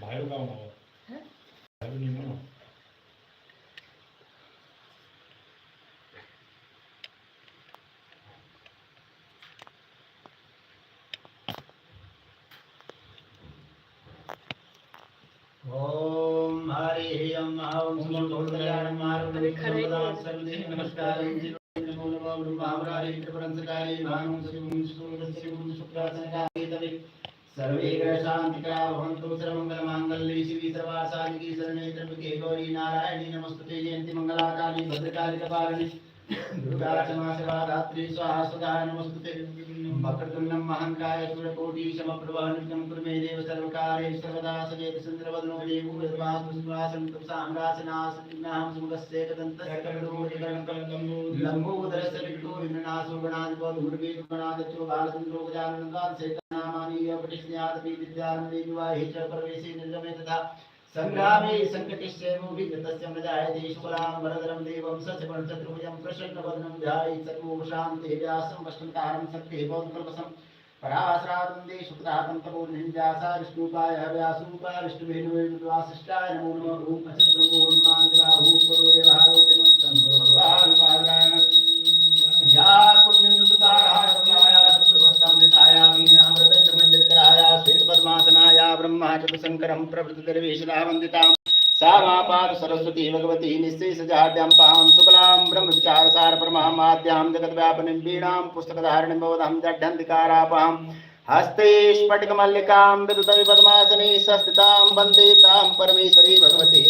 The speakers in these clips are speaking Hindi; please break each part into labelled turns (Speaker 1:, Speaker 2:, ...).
Speaker 1: बाहेर का म्हणावं
Speaker 2: हं?
Speaker 1: बाहेर निघ
Speaker 3: ओम हरि ओम ओम सुमंगलाम मारुति सर्वदां सर्वदेह नमस्कारं। नमो नमः ब्रह्मावरारे त्रिपुरंसकारे भानुं शिवं सूर्यस्य शुक्रासनकारे। तवे सर्वे भवन्तु सर्वमङ्गलमाङ्गल्ये शिवे त्र्यम्बके गौरी नारायणी नमस्तुते जयन्ति मङ्गलाकाली भद्रकाली दुर्गा क्षमा स्वाहा सुधा नमस्तुते वक्रतुण्डं महाङ्काय सूर्यकोटि समप्रभा नित्यं कुरु मे देव सर्वकारे सर्वदा सजेत चन्द्रवदनो देवो यद्वासु सुवासं तपसाम्रासनासनाहं सुमुखस्य लम्बोदरस्य विष्णु विघ्ननाशो गणाधिपो धूर्वे बालचन्द्रो गजानन्दान् सेतनामानि अपटिस्यादपि विद्यानन्दे विवाहे च प्रवेशे निर्गमे तथा संग्रामे सङ्कटिश्चैवोऽपि तस्य मृजायते शुक्लां वरदरं देवं सचपणचतुर्भुजं प्रसन्नवदनं ध्याये सर्वोपशान्ते व्यासं वष्टन्तारं सत्ये बौद्धकल्पसं पराश्रावन्दे शुक्तातं तपोर्निञ्जासा विष्णुपाय व्यासूपा विष्णुवेणुवासिष्ठाय नमो नमः ॐ अचद्ब्रह्मोर्मान्दिवाहूं करो देवहारोतिमं सम्भो भगवान् पादान या पुण्यन्दुताराया ब्रह्माचतुशङ्करं प्रभृतिदर्वेशदा वन्दितां सा मापाद सरस्वती भगवती निःशेषजाड्यां पां शुक्लां ब्रह्मविचारसार परमामाद्यां जगद्व्यापनीं वीणां पुस्तकधारिणीं बोधं जड्ढन्तिकारापां हस्ते स्फटिकमल्लिकां विदुतवि पद्मासने संस्थितां वन्दे तां परमेश्वरी Bhagwati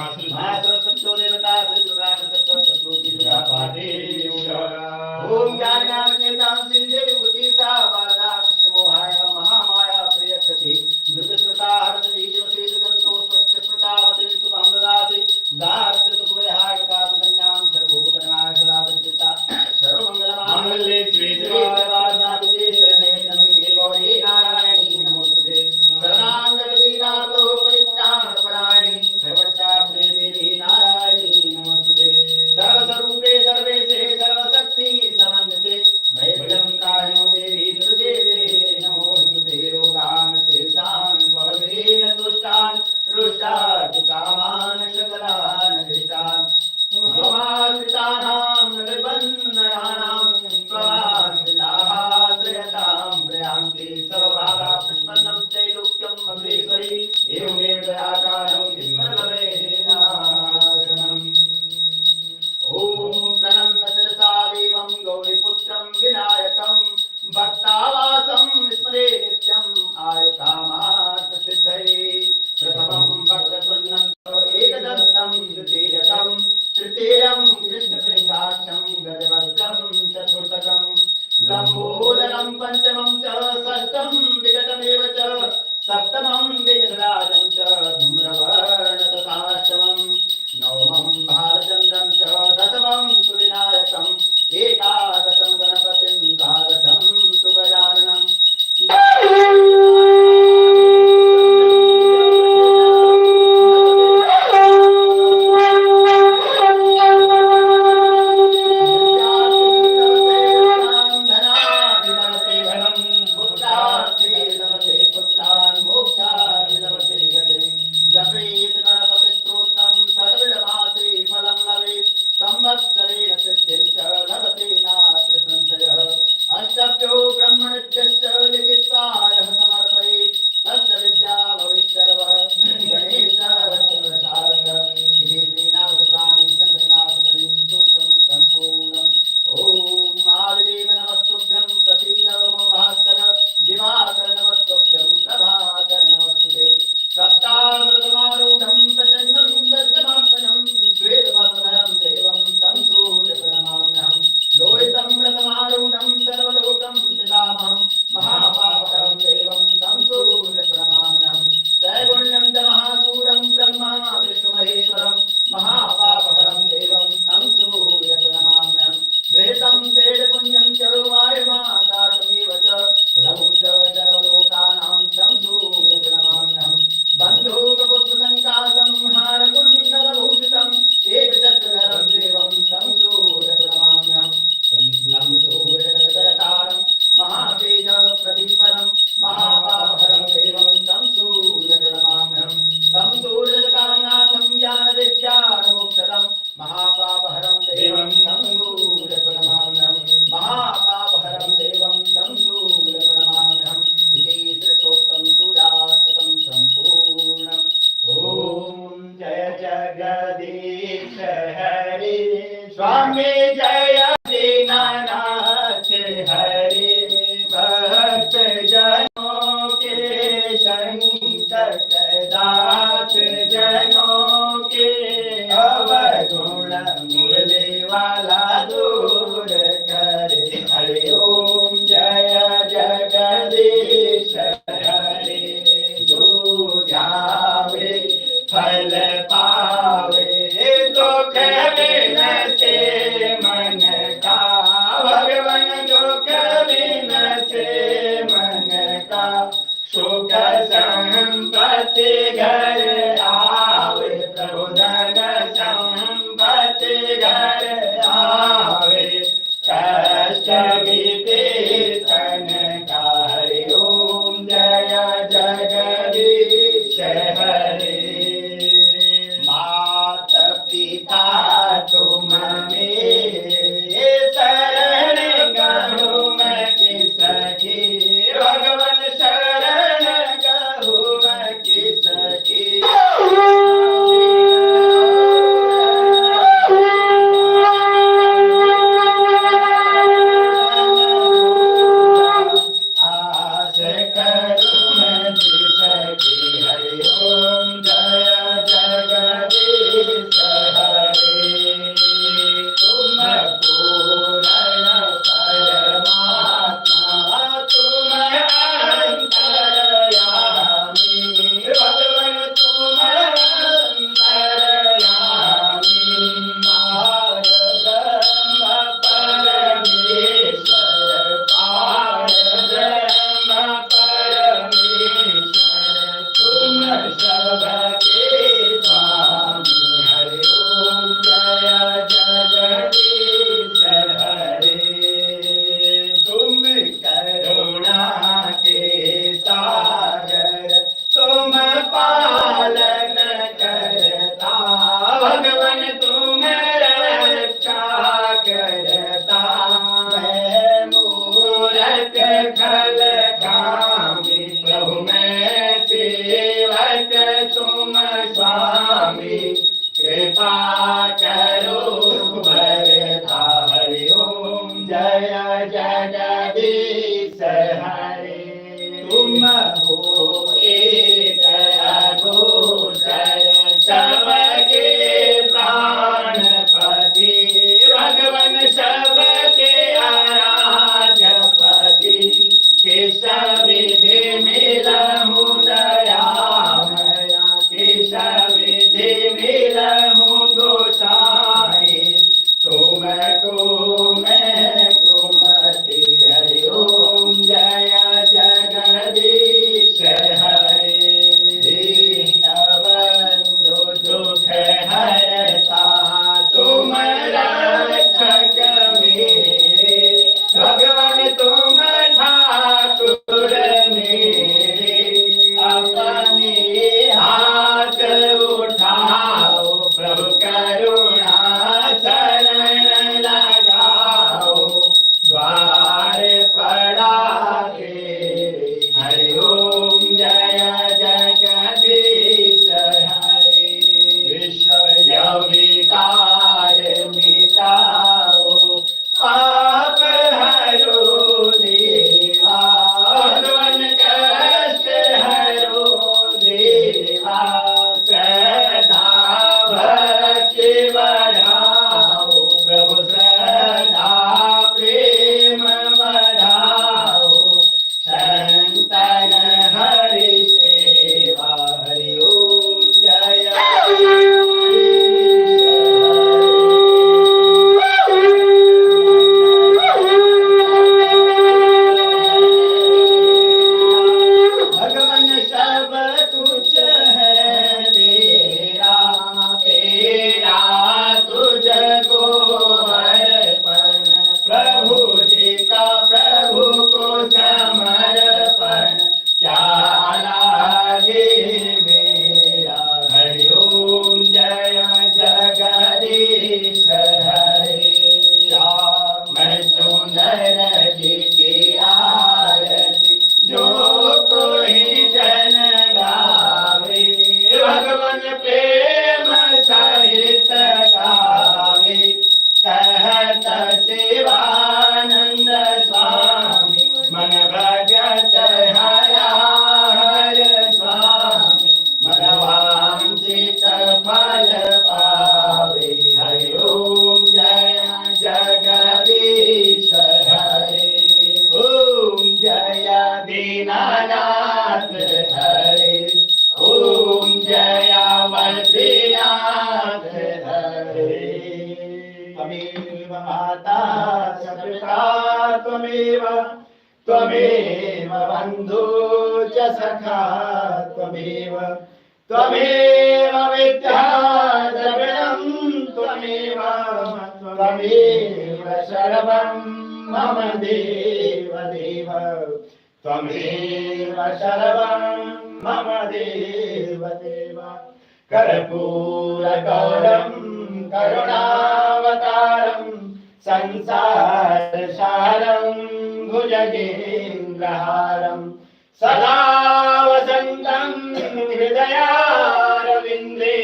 Speaker 3: Ah, tudo bem.
Speaker 1: Jagdish Hari स्वामी जय to kevin and सीता तुम मेरे
Speaker 3: That's त्वमेव माता च पिता त्वमेव त्वमेव बन्धु च सखा त्वमेव त्वमेव विद्या त्वमेव त्वमेव मम देव देव, त्वमेव मम देव देव। कर्पूरगौरं करुणावतारं संसारसारं भुजगेन्द्रहारं। सदा वसन्तं हृदयारविन्दे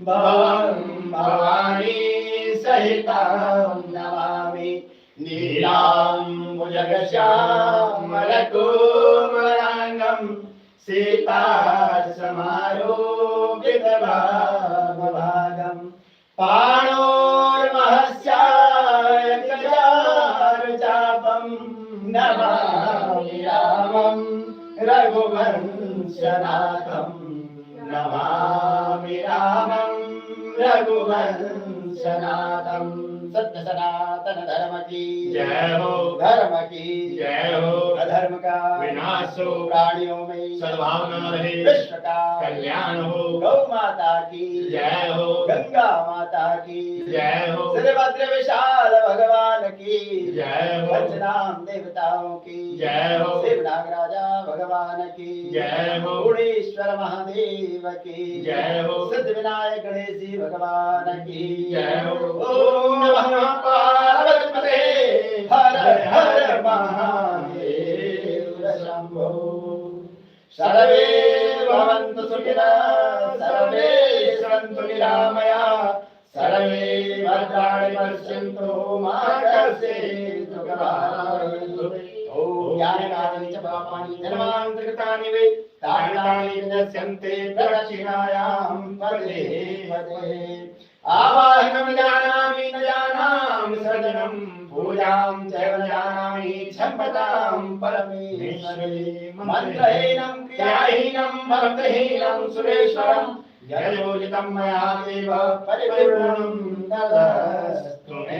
Speaker 3: भवं भवानी सहितां नमामि। नीलाम्बुजगश्यामलकोमलाङ्गं सीता समारोपितभागं पाणोर्महस्याय नमामि रामं रघुवंशनाथं। नमामि सत्य सनातन धर्म की
Speaker 1: जय हो
Speaker 3: धर्म की
Speaker 1: जय हो
Speaker 3: अधर्म का
Speaker 1: विनाश। हो
Speaker 3: प्राणियों में।
Speaker 1: सद्भावना रहे।
Speaker 3: विश्व का
Speaker 1: कल्याण। हो
Speaker 3: गौ माता की।
Speaker 1: जय हो
Speaker 3: गंगा माता की।
Speaker 1: जय हो जय
Speaker 3: देवताओं की।
Speaker 1: जय हो।
Speaker 3: शिव नागराजा भगवान की।
Speaker 1: जय हो।
Speaker 3: गुणेश्वर महादेव की।
Speaker 1: जय हो।
Speaker 3: सिद्ध विनायक गणेश जी भगवान की।
Speaker 1: जय हो।
Speaker 3: ओम नमः पार्वती हर हर महादेव शंभो। सर्वे भवन्तु सुखिनः सर्वे सन्तु निरामया। सर्वे भद्राणि पश्यन्तु मा दुःखभाग् ॐ ज्ञानकानि च पापानि जन्मान्तरितानि वै तानि तानि विनश्यन्ते प्रदक्षिणायां पदे पदे आवाहनं जानामि न जानामि सृजनं पूजां चैव न जानामि क्षमतां परमेश्वरे। मन्त्रहीनं, क्रियाहीनं, भक्तिहीनं सुरेश्वरं ययोजितं मया देव परिपूर्णं तदस्तु मे